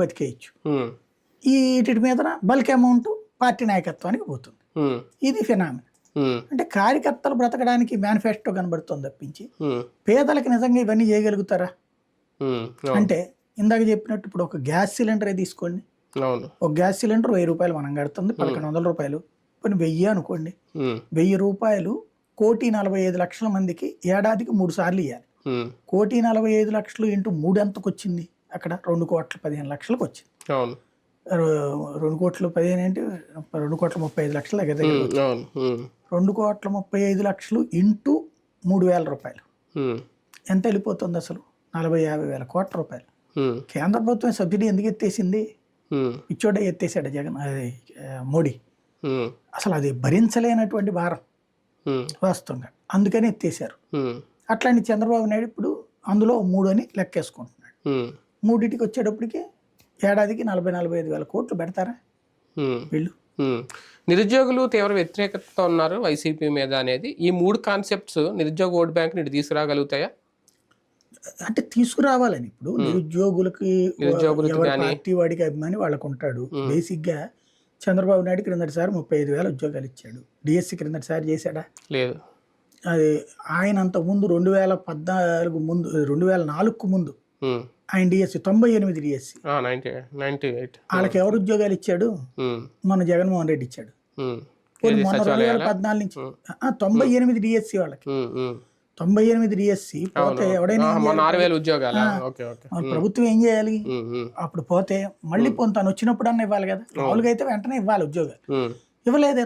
బతికేయచ్చు. వీటి మీద bulk amount party నాయకత్వానికి పోతుంది. ఇది ఫినామిన. అంటే కార్యకర్తలు బ్రతకడానికి మేనిఫెస్టో కనబడుతుంది తప్పించి పేదలకు నిజంగా ఇవన్నీ చేయగలుగుతారా? అంటే ఇందాక చెప్పినట్టు ఇప్పుడు ఒక గ్యాస్ సిలిండరే తీసుకోండి. ఒక గ్యాస్ సిలిండర్ వెయ్యి రూపాయలు మనం కడుతుంది పదకొండు వందల రూపాయలు. కొన్ని వెయ్యి అనుకోండి. వెయ్యి రూపాయలు కోటి నలభై ఐదు లక్షల మందికి ఏడాదికి మూడు సార్లు ఇవ్వాలి కోటి నలభై ఐదు లక్షలు ఇంటూ మూడు ఎంతకు వచ్చింది అక్కడ రెండు కోట్ల పదిహేను లక్షలకు వచ్చింది. రెండు కోట్ల పదిహేను ఏంటి? రెండు కోట్ల ముప్పై ఐదు లక్షల దగ్గర దగ్గర రెండు కోట్ల ముప్పై ఐదు లక్షలు ఇంటూ మూడు వేల రూపాయలు. ఎంత వెళ్ళిపోతుంది అసలు? నలభై యాభై వేల కోట్ల రూపాయలు. కేంద్ర ప్రభుత్వం సబ్సిడీ ఎందుకు ఎత్తేసింది? ఉమ్, ఇచ్చోడే ఎత్తేసాడు జగన్ అది మోడీ. అసలు అది భరించలేనటువంటి భారం వాస్తవంగా. అందుకని ఎత్తేసారు అట్లాంటి చంద్రబాబు నాయుడు ఇప్పుడు అందులో మూడు అని లెక్కేసుకుంటున్నాడు. మూడింటికి వచ్చేటప్పటికి ఏడాదికి నలభై నలభై ఐదు వేల కోట్లు పెడతారా. వీళ్ళు. నిరుద్యోగులు తీవ్ర వ్యతిరేకతతో ఉన్నారు వైసీపీ మీద అనేది. ఈ మూడు కాన్సెప్ట్స్ నిరుద్యోగ ఓట్ బ్యాంక్ ఇటు తీసుకురాగలుగుతాయా? అంటే తీసుకురావాలని ఇప్పుడు నిరుద్యోగులకి నిరుద్యోగులకి పార్టీ వాడికి అభిమాని వాళ్ళకు ఉంటాడు. బేసిక్గా చంద్రబాబు నాయుడు క్రిందటిసారి ముప్పై ఐదు వేల ఉద్యోగాలు ఇచ్చాడు. డిఎస్సి క్రిందటిసారి చేశాడా? లేదు. అది ఆయన అంత ముందు రెండు వేల పద్నాలుగు ముందు రెండు వేల నాలుగుకు ముందు. ఆయన డిఎస్సి తొంభై ఎనిమిది డిఎస్సి వాళ్ళకి ఎవరు ఉద్యోగాలు ఇచ్చాడు? ఉమ్, మన జగన్మోహన్ రెడ్డి ఇచ్చాడు. ఏది మొన్న రెండు వేల? పద్నాలుగు నుంచి. తొంభై ఎనిమిది డిఎస్సి వాళ్ళకి. తొంభై ఎనిమిది డిఎస్సి పోతే ఎవడైనా ప్రభుత్వం ఏం చేయాలి? అప్పుడు పోతే మళ్ళీ తను వచ్చినప్పుడు అన్న ఇవ్వాలి కదా. మామూలుగా అయితే వెంటనే ఇవ్వాలి ఉద్యోగాలు. ఇవ్వలేదే